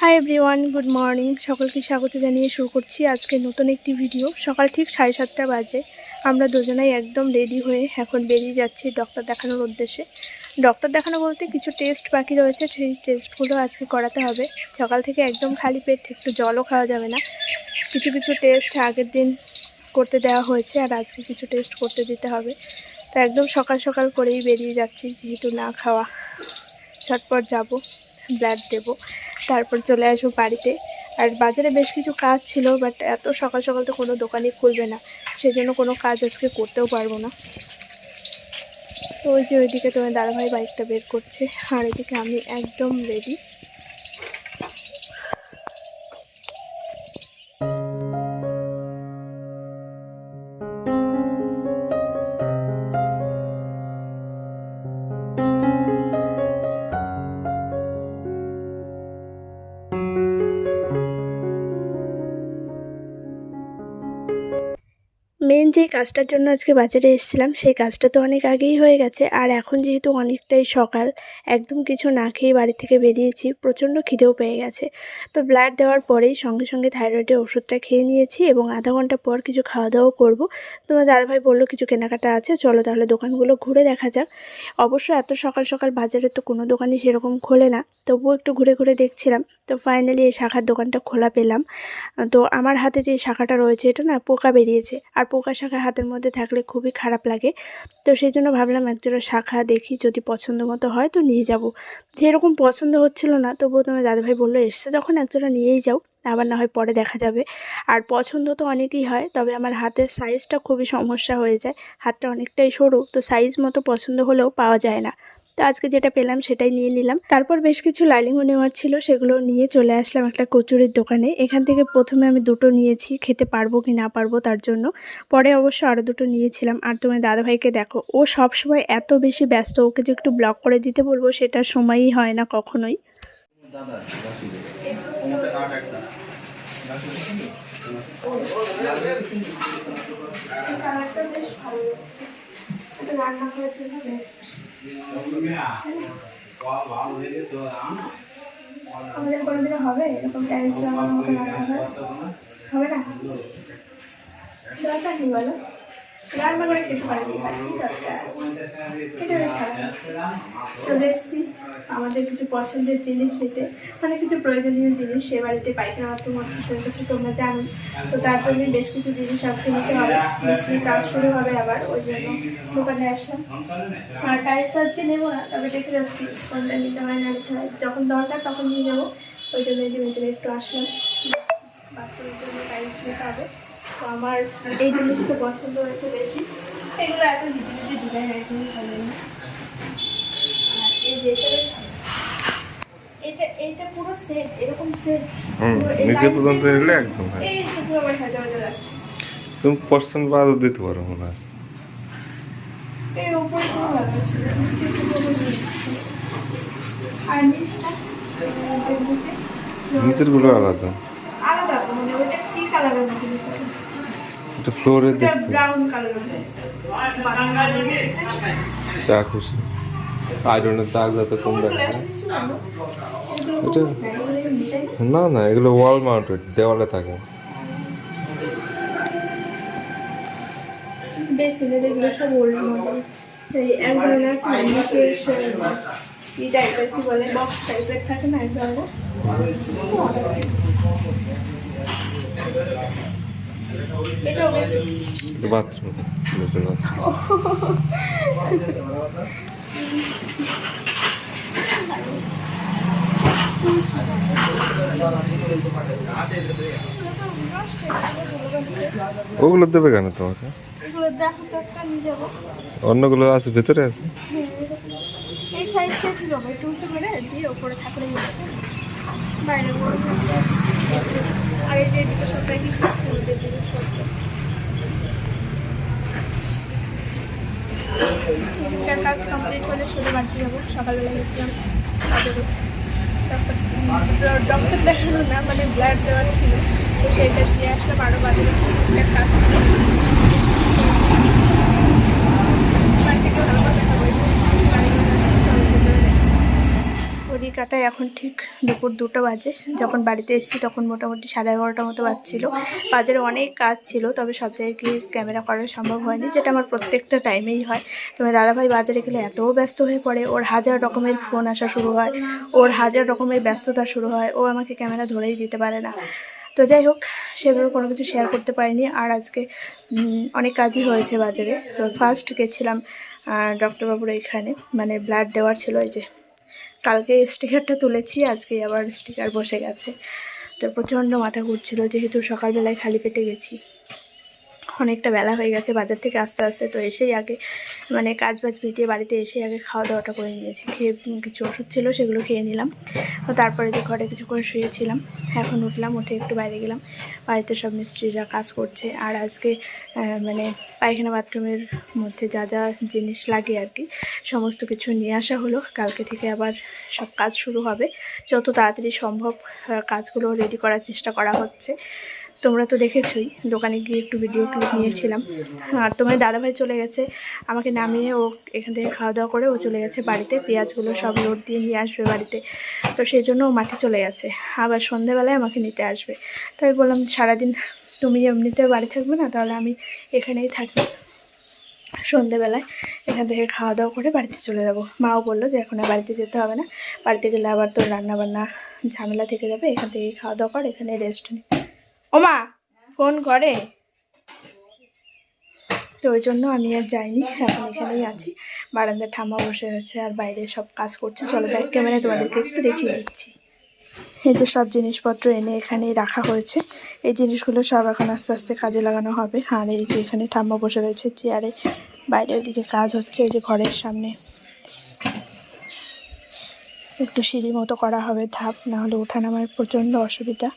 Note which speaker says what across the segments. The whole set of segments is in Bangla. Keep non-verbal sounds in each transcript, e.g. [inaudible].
Speaker 1: হাই এভরিওয়ান গুড মর্নিং সকলকে স্বাগত জানিয়ে শুরু করছি আজকে নতুন একটি ভিডিও সকাল ঠিক সাড়ে সাতটা বাজে। আমরা দুজনাই একদম রেডি হয়ে এখন বেরিয়ে যাচ্ছি ডক্টর দেখানোর উদ্দেশ্যে। ডক্টর দেখানো বলতে কিছু টেস্ট বাকি রয়েছে, সেই টেস্টগুলো আজকে করাতে হবে। সকাল থেকে একদম খালি পেট, একটু জলও খাওয়া যাবে না। কিছু কিছু টেস্ট আগের দিন করতে দেওয়া হয়েছে আর আজকে কিছু টেস্ট করতে দিতে হবে। তো একদম সকাল সকাল করেই বেরিয়ে যাচ্ছি, যেহেতু না খাওয়া। ঝটপট যাব। ব্লাড দেব। তারপর চলে আসব বাড়িতে। আর বাজারে বেশ কিছু কাজ ছিল বাট এত সকাল সকাল তো কোনো দোকানই খুলবে না। সেই জন্য কোনো কাজ আজকে করতেও পারব না। তো ওই যে ওইদিকে তোমার দাদাভাই বাইকটা বের করছে। আর এদিকে আমি একদম রেডি মেন যে কাজটার জন্য আজকে বাজারে এসেছিলাম, সেই কাজটা তো অনেক আগেই হয়ে গেছে। আর এখন যেহেতু অনেকটাই সকাল, একদম কিছু না খেয়ে বাড়ি থেকে বেরিয়েছি, প্রচণ্ড খিদেও পেয়ে গেছে। তো ব্লাড দেওয়ার পরেই সঙ্গে সঙ্গে থাইরয়েডের ওষুধটা খেয়ে নিয়েছি এবং আধা ঘণ্টা পর কিছু খাওয়া দাওয়া করব। তোমার দাদাভাই বলল, কিছু কেনাকাটা আছে, চলো তাহলে দোকানগুলো ঘুরে দেখা যাক। অবশ্য এত সকাল সকাল বাজারে তো কোনো দোকানই সেরকম খোলে না, তবুও একটু ঘুরে ঘুরে দেখছিলাম। তো ফাইনালি এই শাখার দোকানটা খোলা পেলাম। তো আমার হাতে যে শাখাটা রয়েছে, এটা না পোকা বেরিয়েছে। আর পোকা শাখা হাতের মধ্যে থাকলে খুবই খারাপ লাগে। তো সেই জন্য ভাবলাম একজোড়া শাখা দেখি যদি পছন্দ মতো হয় তো নিয়ে যাব। যেরকম পছন্দ হচ্ছিল না তবুও তোমার দাদাভাই বলল, এসছে যখন একজোড়া নিয়েই যাও, আবার না হয় পরে দেখা যাবে। আর পছন্দ তো অনেকই হয়, তবে আমার হাতের সাইজটা খুবই সমস্যা হয়ে যায়। হাতটা অনেকটাই সরু, তো সাইজ মতো পছন্দ হলেও পাওয়া যায় না। তো আজকে যেটা পেলাম সেটাই নিয়ে নিলাম। তারপর বেশ কিছু লাইলিংও নেওয়ার ছিল, সেগুলো নিয়ে চলে আসলাম একটা কচুরির দোকানে। এখান থেকে প্রথমে আমি দুটো নিয়েছি, খেতে পারব কি না পারব তার জন্য। পরে অবশ্য আরও দুটো নিয়েছিলাম। আর তোমার দাদাভাইকে দেখো, ও সব সময় এত বেশি ব্যস্ত, ওকে যে একটু ব্লক করে দিতে বলব সেটার সময়ই হয় না কখনোই। আমাদের কোনোদিনও হবে এরকম টাইলস লাগানোর মতো রান্নাঘর। হবে না? দরকার নেই বলো? আর কি দরকার এটা বেশ চলে এসেছি আমাদের কিছু পছন্দের জিনিস নিতে মানে কিছু প্রয়োজনীয় জিনিস সে বাড়িতে পাইকারি বাথরুম হচ্ছে সেটা তো তোমরা জানো তো তার জন্য বেশ কিছু জিনিস আজকে নিতে হবে মিস্ত্রির কাজ শুরু হবে আবার ওই জন্য দোকানে আসলাম আর টাইলস আজকে নেব না তবে দেখে যাচ্ছি কোনটা নিতে হয় না নিতে হয় যখন দরকার তখন নিয়ে যাব ওই জন্য যে একটু আসলাম বাথরুমের জন্য টাইলস নিতে হবে তো আমার এই জিনিসটা পছন্দ হয়েছে বেশি। এগুলো এত নিচে নিচে ডিজাইন একদমই ভালো না। এই যে এটা এটা পুরো সেট এরকম সেট
Speaker 2: হুম, পর্যন্ত এলে একদম।
Speaker 1: এই আমার লাগছে।
Speaker 2: তুমি বারও দিতে পারো মনে হয়।
Speaker 1: এই উপরে। আর নিচটা
Speaker 2: নিচেরগুলো আলাদা।
Speaker 1: আলাদা মানে ওইটা কি কালারের মধ্যে?
Speaker 2: এটা ফ্লোরে দেখতে যা খুশি। আয়রনের দাগ যাতে কম দেখা। এটা না না এগুলো ওয়াল মাউন্টেড দেওয়ালে থাকে।
Speaker 1: এই টাইপের কি বলে বক্স টাইপের থাকে না এক ধরনের
Speaker 2: বাথরুম। [laughs] ওগুলো দেবে কেন তোমাকে অন্যগুলো আছে ভেতরে আছে
Speaker 1: এই সাইজটা ঠিক হবে একটু উঁচু করে দিয়ে ওপরে থাকলে বাইরে। আর এই যে এদিকে সব প্যাকিং আছে ওদের জিনিসপত্র এদিকটার কাজ কমপ্লিট করে সোজা বাড়তে যাব সকালবেলা গেছিলাম ডক্টর দেখানো না মানে ব্লাড দেওয়ার ছিল। তো সেইটা দিয়ে আসলাম আরও একটা কাজ। ছিল বাড়ি থেকে ভালো কথা হবে বাড়ি চলো ভেতরে ঘড়ি কাটায় এখন ঠিক দুপুর দুটো বাজে। যখন বাড়িতে এসেছি তখন মোটামুটি সাড়ে এগারোটার মতো বাজছিল। বাজারে অনেক কাজ ছিল, তবে সব জায়গায় গিয়ে ক্যামেরা করা সম্ভব হয়নি, যেটা আমার প্রত্যেকটা টাইমেই হয়। তবে দাদাভাই বাজারে গেলে এত ব্যস্ত হয়ে পড়ে, ওর হাজার রকমের ফোন আসা শুরু হয়, ওর হাজার রকমের ব্যস্ততা শুরু হয়, ও আমাকে ক্যামেরা ধরেই দিতে পারে না। তো যাই হোক, সেভাবে কোনো কিছু শেয়ার করতে পারিনি, আর আজকে অনেক কাজই হয়েছে বাজারে। তো ফার্স্ট গেছিলাম ডক্টরবাবুর এখানে মানে ব্লাড দেওয়ার ছিল এই যে। কালকে স্টিকারটা তুলেছি, আজকে আবার স্টিকার বসে গেছে। তো প্রচণ্ড মাথা ঘুরছিল, যেহেতু সকালবেলায় খালি পেটে গেছি। অনেকটা বেলা হয়ে গেছে বাজার থেকে আস্তে আস্তে তো এসেই আগে মানে কাজ বাজ মিটিয়ে বাড়িতে এসে আগে খাওয়া দাওয়াটা করে নিয়েছি। খেয়ে কিছু ওষুধ ছিল সেগুলো খেয়ে নিলাম। তারপরে যে ঘরে কিছুক্ষণ শুয়েছিলাম, এখন উঠলাম, উঠে একটু বাইরে গেলাম। বাড়িতে সব মিস্ত্রিরা কাজ করছে। আর আজকে মানে পায়খানা বাথরুমের মধ্যে যা যা জিনিস লাগে আর কি, সমস্ত কিছু নিয়ে আসা হলো। কালকে থেকে আবার সব কাজ শুরু হবে। যত তাড়াতাড়ি সম্ভব কাজগুলো রেডি করার চেষ্টা করা হচ্ছে। তোমরা তো দেখেছই, দোকানে গিয়ে একটু ভিডিও ক্লিপ নিয়েছিলাম। আর তোমার দাদাভাই চলে গেছে, আমাকে নামিয়ে ও এখান থেকে খাওয়া দাওয়া করে ও চলে গেছে বাড়িতে, পেঁয়াজগুলো সব লোড দিয়ে নিয়ে আসবে বাড়িতে। তো সেই জন্য ও মাঠে চলে গেছে, আবার সন্ধেবেলায় আমাকে নিতে আসবে। তো আমি বললাম, সারাদিন তুমি এমনিতে বাড়ি থাকবে না, তাহলে আমি এখানেই থাকি সন্ধেবেলায় এখান থেকে খাওয়া দাওয়া করে বাড়িতে চলে যাব। মাও বলল যে, এখন বাড়িতে যেতে হবে না, বাড়িতে গেলে আবার তোর রান্না বান্না ঝামেলা থেকে যাবে, এখান থেকে খাওয়া দাওয়া কর এখানে রেস্ট নে। ও মা ফোন করে। তো ওই জন্য আমি আর যাইনি, এখন এখানেই আছি। বারান্দায় ঠাম্মা বসে আছে আর বাইরে সব কাজ করছে। চলো ব্যাক ক্যামেরায় তোমাদেরকে একটু দেখিয়ে দিচ্ছি। এই যে সব জিনিসপত্র এনে এখানেই রাখা হয়েছে। এই জিনিসগুলো সব এখন আস্তে আস্তে কাজে লাগানো হবে। আর এই যে এখানে ঠাম্মা বসে রয়েছে চেয়ারে বাইরে ওদিকে কাজ হচ্ছে, এই যে ঘরের সামনে। একটু সিঁড়ি মতো করা হবে, ধাপ না হলে ওঠানামার প্রচণ্ড অসুবিধা।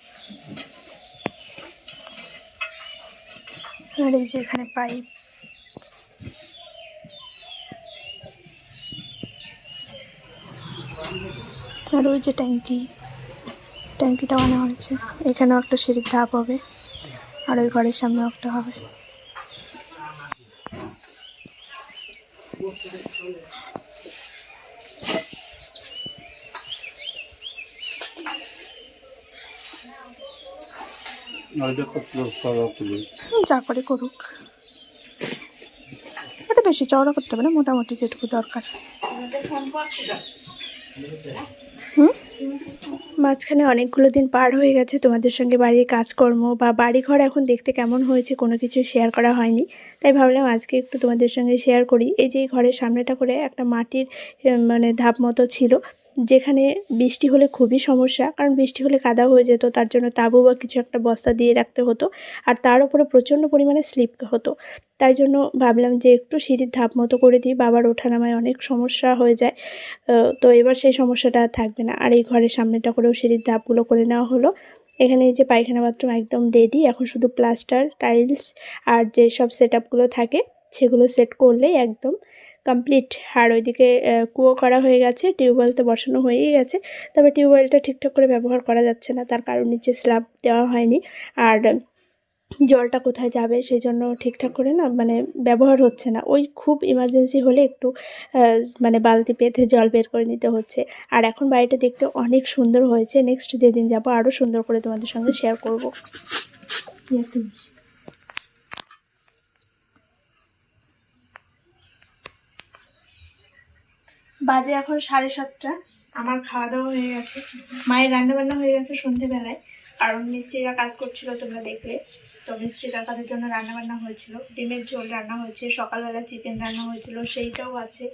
Speaker 1: আর এই যে এখানে পাইপ। আর ওই যে ট্যাঙ্কি। ট্যাঙ্কিটা আনা হয়েছে। এখানেও একটা সিঁড়ির ধাপ হবে। আর ওই ঘরের সামনেও একটা হবে। যা করে করুক। ওটা বেশি চওড়া করতে হবে না মোটামুটি যেটুকু দরকার। হুম? মাঝখানে অনেকগুলো দিন পার হয়ে গেছে তোমাদের সঙ্গে বাড়ির কাজকর্ম বা বাড়ি ঘর এখন দেখতে কেমন হয়েছে কোনো কিছু শেয়ার করা হয়নি। তাই ভাবলাম আজকে একটু তোমাদের সঙ্গে শেয়ার করি। এই যে ঘরের সামনেটা করে একটা মাটির মানে ধাপ মতো ছিল। যেখানে বৃষ্টি হলে খুবই সমস্যা, কারণ বৃষ্টি হলে কাদা হয়ে যেত, তার জন্য তাঁবু বা কিছু একটা বস্তা দিয়ে রাখতে হতো, আর তার উপরে প্রচণ্ড পরিমাণে স্লিপ হতো। তাই জন্য ভাবলাম যে একটু সিঁড়ির ধাপ মতো করে দিই, বাবার ওঠানামায় অনেক সমস্যা হয়ে যায়। তো এবার সেই সমস্যাটা থাকবে না। আর এই ঘরের সামনেটা করেও সিঁড়ির ধাপগুলো করে নেওয়া হলো। এখানে যে পায়খানা বাথরুম একদম রেডি এখন শুধু প্লাস্টার টাইলস আর যে সব সেট আপগুলো থাকে সেগুলো সেট করলেই একদম কমপ্লিট আর ওইদিকে কুয়ো করা হয়ে গেছে, টিউবওয়েল তো বসানো হয়েই গেছে। তবে টিউবওয়েলটা ঠিকঠাক করে ব্যবহার করা যাচ্ছে না, তার কারণ নিচে স্ল্যাব দেওয়া হয়নি। আর জলটা কোথায় যাবে সেই জন্য ঠিকঠাক করে না মানে ব্যবহার হচ্ছে না। ওই খুব ইমার্জেন্সি হলে একটু মানে বালতি পেতে জল বের করে নিতে হচ্ছে। আর এখন বাড়িটা দেখতে অনেক সুন্দর হয়েছে। নেক্সট যেদিন যাব আরও সুন্দর করে তোমাদের সঙ্গে শেয়ার করব। বাজে এখন সাড়ে সাতটা। আমার খাওয়া দাওয়া হয়ে গেছে। মায়ের রান্না বান্না হয়ে গেছে সন্ধেবেলায়। কারণ মিস্ত্রিরা কাজ করছিল তোমরা দেখলে। তো মিস্ত্রি কাকাদের জন্য রান্না বান্না হয়েছিল। ডিমের ঝোল রান্না হয়েছে, সকালবেলা চিকেন রান্না হয়েছিল, সেইটাও আছে।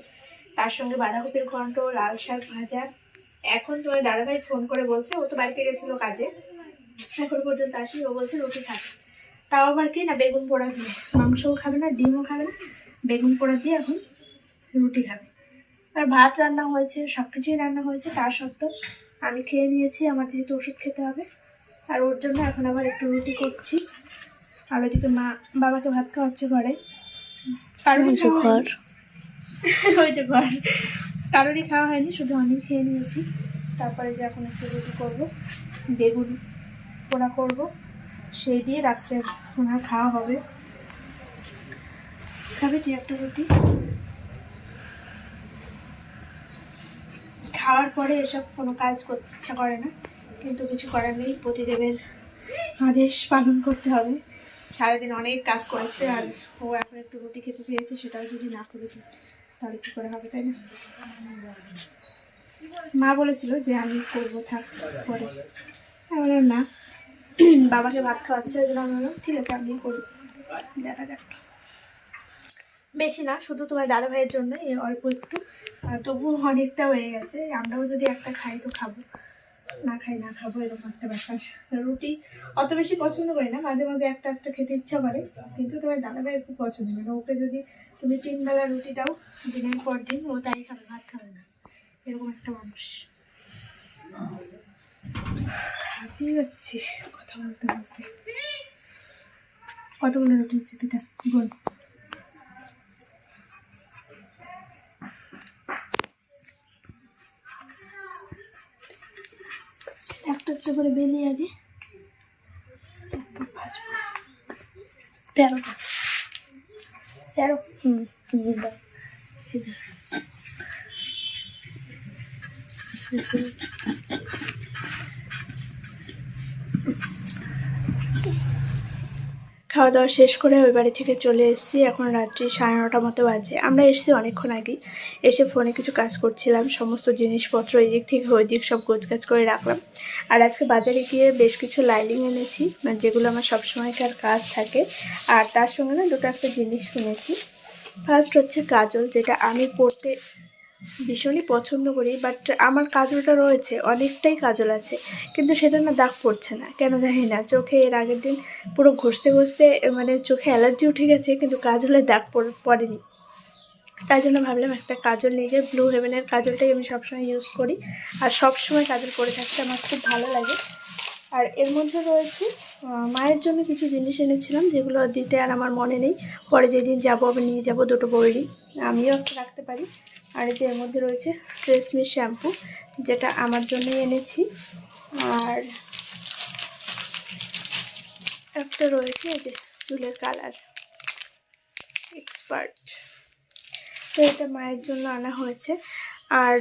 Speaker 1: তার সঙ্গে বাঁধাকপির ঘন্ট, লাল শাক ভাজা। এখন তোমার দাদাভাই ফোন করে বলছে, ও তো বাড়িতে গেছিল কাজে। এখন পর্যন্ত আসি, ও বলছে রুটি খাবে। তাও আবার কি না, বেগুন পোড়া দিয়ে। মাংসও খাবে না, ডিমও খাবে না। বেগুন পোড়া দিয়ে এখন রুটি খাবে। আর ভাত রান্না হয়েছে সব কিছুই রান্না হয়েছে তার সত্ত্বেও আমি খেয়ে নিয়েছি আমার যেহেতু ওষুধ খেতে হবে। আর ওর জন্য এখন আবার একটু রুটি করছি। আর ওইদিকে মা বাবাকে ভাত খাওয়াচ্ছে ঘরে। হয়নি। [laughs] ওই যে ঘর। কারোরই খাওয়া হয়নি শুধু আমি খেয়ে নিয়েছি। তারপরে যে এখন একটু রুটি করব বেগুন পোড়া করব সেই দিয়ে রাত্রে ওনার খাওয়া হবে। খাবে তুই একটা রুটি? খাওয়ার পরে এসব কোনো কাজ করতে ইচ্ছা করে না। কিন্তু কিছু করার নেই প্রতিদেবের আদেশ পালন করতে হবে। সারাদিন অনেক কাজ করেছে আর ও এখন একটু রুটি খেতে চেয়েছে, সেটাও যদি না করে দিই, তাহলে কী করে হবে, তাই না? মা বলেছিল যে আমি করব, থাক, পরে। আমি বললাম না। বাবাকে ভাত খাওয়াচ্ছে, ওই জন্য আমি বললাম, ঠিক আছে আমি করি। দেখা যাক। বেশি না, শুধু তোমার দাদা ভাইয়ের জন্য এই অল্প একটু। তবুও অনেকটা হয়ে গেছে। আমরাও যদি একটা খাই তো খাব। না খাই, না খাব, এরকম একটা ব্যাপার। রুটি অত বেশি পছন্দ করি না, মাঝে মাঝে একটা একটা খেতে ইচ্ছা করে। কিন্তু তোমার দাদা ভাইয়ের খুব পছন্দ মানে ওকে যদি তুমি তিন বেলা রুটি দাও, দিনের পর দিন, ও তাই খাবে, ভাত খাবে না। এরকম একটা মানুষ। কথা বলতে বলতে। কতগুলো রুটি পিতা? বল। একটা করে বেলি আগে তেরোটা তেরো? হুম। খাওয়া দাওয়া শেষ করে ওই বাড়ি থেকে চলে এসেছি। এখন রাত্রি সাড়ে নটা মতো বাজে। আমরা এসেছি অনেকক্ষণ আগেই। এসে ফোনে কিছু কাজ করছিলাম। সমস্ত জিনিসপত্র এই দিক থেকে ওই দিক সব গোছগাছ করে রাখলাম। আর আজকে বাজারে গিয়ে বেশ কিছু লাইলিং এনেছি মানে যেগুলো আমার সবসময়কার কাজ থাকে। আর তার সঙ্গে না দুটো একটা জিনিস কিনেছি। ফার্স্ট হচ্ছে কাজল, যেটা আমি পরতে ভীষণই পছন্দ করি বাট আমার কাজলটা রয়েছে, অনেকটাই কাজল আছে, কিন্তু সেটা না দাগ পড়ছে না। কেন জানি না, চোখে এর আগের দিন পুরো ঘষতে ঘষতে মানে চোখে অ্যালার্জি উঠে গেছে, কিন্তু কাজলের দাগ পড়ে- পড়েনি। তাই জন্য ভাবলাম একটা কাজল নিয়ে যাই। ব্লু হেভেনের কাজলটাই আমি সবসময় ইউজ করি। আর সবসময় কাজল পরে থাকতে আমার খুব ভালো লাগে। আর এর মধ্যে রয়েছে মায়ের জন্য কিছু জিনিস এনেছিলাম, যেগুলো দিতে আর আমার মনে নেই। পরে যেদিন যাব আমি নিয়ে যাব দুটো বইরি আমিও একটা রাখতে পারি। আর যে এর মধ্যে রয়েছে ট্রেসমি শ্যাম্পু যেটা আমার জন্যই এনেছি। আর একটা রয়েছে, এই যে চুলের কালার এক্সপার্ট তো এটা মায়ের জন্য আনা হয়েছে। আর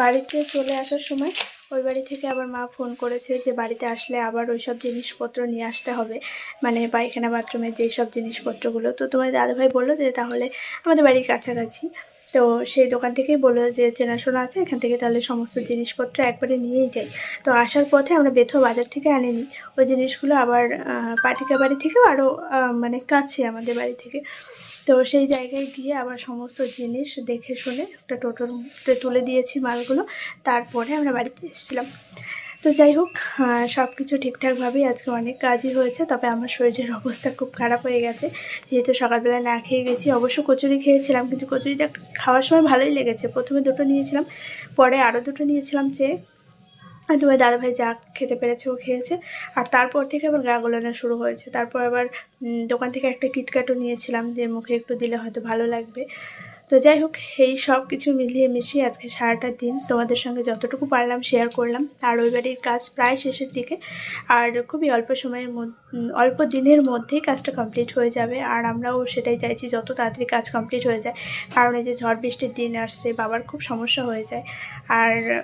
Speaker 1: বাড়িতে চলে আসার সময় ওই বাড়ি থেকে আবার মা ফোন করেছে যে বাড়িতে আসলে আবার ওই সব জিনিসপত্র নিয়ে আসতে হবে। মানে পায়খানা, বাথরুমের যেই সব জিনিসপত্রগুলো। তো তোমার দাদাভাই বলল যে তাহলে আমাদের বাড়ির কাছাকাছি। তো সেই দোকান থেকেই বলল যে চেনাশোনা আছে, এখান থেকে তাহলে সমস্ত জিনিসপত্র একবারে নিয়েই যাই। তো আসার পথে আমরা বেথো বাজার থেকে আনিনি। ওই জিনিসগুলো আবার পাটিকা বাড়ি থেকেও আরও মানে কাছে আমাদের বাড়ি থেকে। তো সেই জায়গায় গিয়ে আবার সমস্ত জিনিস দেখে শুনে একটা টোটোর তুলে দিয়েছি মালগুলো। তারপরে আমরা বাড়িতে এসেছিলাম। তো যাই হোক সব কিছু ঠিকঠাকভাবেই আজকে অনেক কাজই হয়েছে, তবে আমার শরীরের অবস্থা খুব খারাপ হয়ে গেছে। যেহেতু সকালবেলা না খেয়ে গেছি, অবশ্য কচুরি খেয়েছিলাম, কিন্তু কচুরিটা খাওয়ার সময় ভালোই লেগেছে। প্রথমে দুটো নিয়েছিলাম, পরে আরও দুটো নিয়েছিলাম যে, আর তোমার দাদাভাই যা খেতে পেরেছে ও খেয়েছে। আর তারপর থেকে আবার গা গোলানো শুরু হয়েছে। তারপর আবার দোকান থেকে একটা কিটক্যাটও নিয়েছিলাম, যে মুখে একটু দিলে হয়তো ভালো লাগবে। তো যাই হোক, এই সব কিছু মিলিয়ে মিশিয়ে আজকে সারাটা দিন তোমাদের সঙ্গে যতটুকু পারলাম শেয়ার করলাম। আর ওই বাড়ির কাজ প্রায় শেষের দিকে। আর খুবই অল্প সময়ের মধ্যে অল্প দিনের মধ্যেই কাজটা কমপ্লিট হয়ে যাবে। আর আমরাও সেটাই চাইছি যত তাড়াতাড়ি কাজ কমপ্লিট হয়ে যায়। কারণ এই যে ঝড় বৃষ্টির দিন আসছে, বাবার খুব সমস্যা হয়ে যায়। আর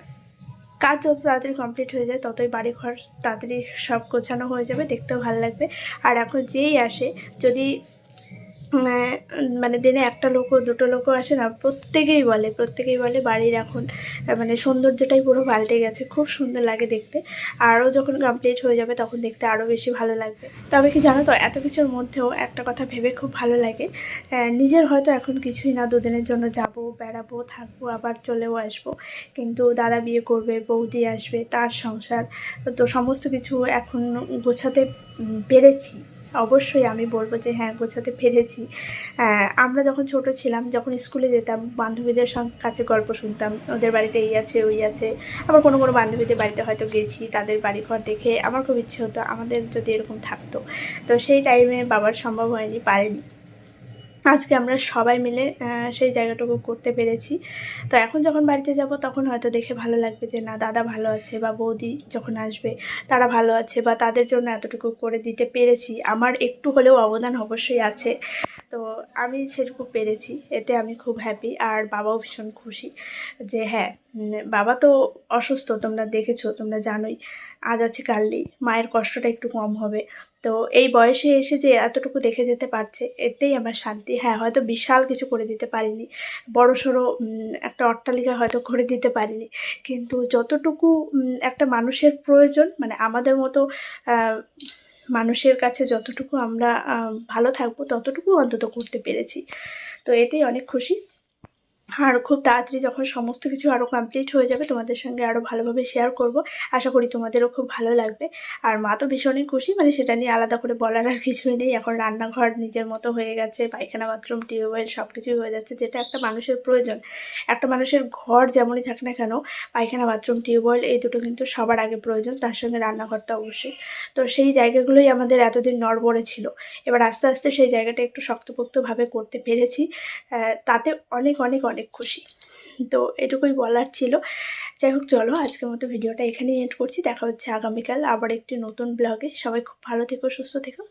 Speaker 1: কাজ যত তাড়াতাড়ি কমপ্লিট হয়ে যায়, ততই বাড়ি ঘর তাড়াতাড়ি সব গোছানো হয়ে যাবে। দেখতেও ভালো লাগবে। আর এখন যেই আসে, যদি মানে দিনে একটা লোকও, দুটো লোকও আসে না, প্রত্যেকেই বলে প্রত্যেকেই বলে বাড়ির এখন মানে সৌন্দর্যটাই পুরো পাল্টে গেছে, খুব সুন্দর লাগে দেখতে। আরও যখন কমপ্লিট হয়ে যাবে তখন দেখতে আরও বেশি ভালো লাগবে। তবে কি জানো তো, এত কিছুর মধ্যেও একটা কথা ভেবে খুব ভালো লাগে নিজের হয়তো এখন কিছুই না, দুদিনের জন্য যাব, বেড়াবো, থাকব, আবার চলেও আসব, কিন্তু দাদা বিয়ে করবে, বৌদি আসবে, তার সংসার, তো সমস্ত কিছু এখন গোছাতে পেরেছি। অবশ্যই আমি বলব যে হ্যাঁ গোছাতে পেরেছি। আমরা যখন ছোট ছিলাম, যখন স্কুলে যেতাম, বান্ধবীদের সঙ্গে কাছে গল্প শুনতাম, ওদের বাড়িতে এই আছে, ওই আছে। আবার কোনো কোনো বান্ধবীদের বাড়িতে হয়তো গেছি, তাদের বাড়ি ঘর দেখে আমার খুব ইচ্ছে হতো, আমাদের যদি এরকম থাকতো। তো সেই টাইমে বাবার সম্ভব হয়নি, পারেনি। আজকে আমরা সবাই মিলে সেই জায়গাটুকু করতে পেরেছি। তো এখন যখন বাড়িতে যাব, তখন হয়তো দেখে ভালো লাগবে যে, না, দাদা ভালো আছে বা বৌদি যখন আসবে, তারা ভালো আছে বা তাদের জন্য এতটুকু করে দিতে পেরেছি। আমার একটু হলেও অবদান অবশ্যই আছে। তো আমি সেটুকু পেরেছি। এতে আমি খুব হ্যাপি আর বাবাও ভীষণ খুশি যে হ্যাঁ বাবা তো অসুস্থ, তোমরা দেখেছ, তোমরা জানোই। আজ আছে কাল নেই। মায়ের কষ্টটা একটু কম হবে। তো এই বয়সে এসে যে এতটুকু দেখে যেতে পারছে, এতেই আমার শান্তি। হ্যাঁ হয়তো বিশাল কিছু করে দিতে পারিনি। বড় সড়ো একটা অট্টালিকা হয়তো করে দিতে পারিনি। কিন্তু যতটুকু একটা মানুষের প্রয়োজন মানে আমাদের মতো মানুষের কাছে যতটুকু আমরা ভালো থাকব, ততটুকু অন্তত করতে পেরেছি। তো এতেই অনেক খুশি। আর খুব তাড়াতাড়ি যখন সমস্ত কিছু আরও কমপ্লিট হয়ে যাবে, তোমাদের সঙ্গে আরও ভালোভাবে শেয়ার করব। আশা করি তোমাদেরও খুব ভালো লাগবে। আর মা তো ভীষণই খুশি মানে সেটা নিয়ে আলাদা করে বলার আর কিছুই নেই। এখন রান্নাঘর নিজের মতো হয়ে গেছে, পায়খানা বাথরুম টিউবওয়েল সব কিছুই হয়ে যাচ্ছে, যেটা একটা মানুষের প্রয়োজন। একটা মানুষের ঘর যেমনই থাক না কেন, পায়খানা বাথরুম টিউবওয়েল এই দুটো কিন্তু সবার আগে প্রয়োজন, তার সঙ্গে রান্নাঘরটা অবশ্যই। তো সেই জায়গাগুলোই আমাদের এতদিন নড়বড়ে ছিল। এবার আস্তে আস্তে সেই জায়গাটা একটু শক্তপোক্তভাবে করতে পেরেছি। তাতে অনেক অনেক অনেক খুশি। তো এটুকুই বলার ছিল। যাই হোক, চলো আজকের মতো ভিডিওটা এখানেই এন্ড করছি। দেখা হচ্ছে আগামীকাল আবার একটি নতুন ব্লগে সবাই খুব ভালো থেকো, সুস্থ থেকো।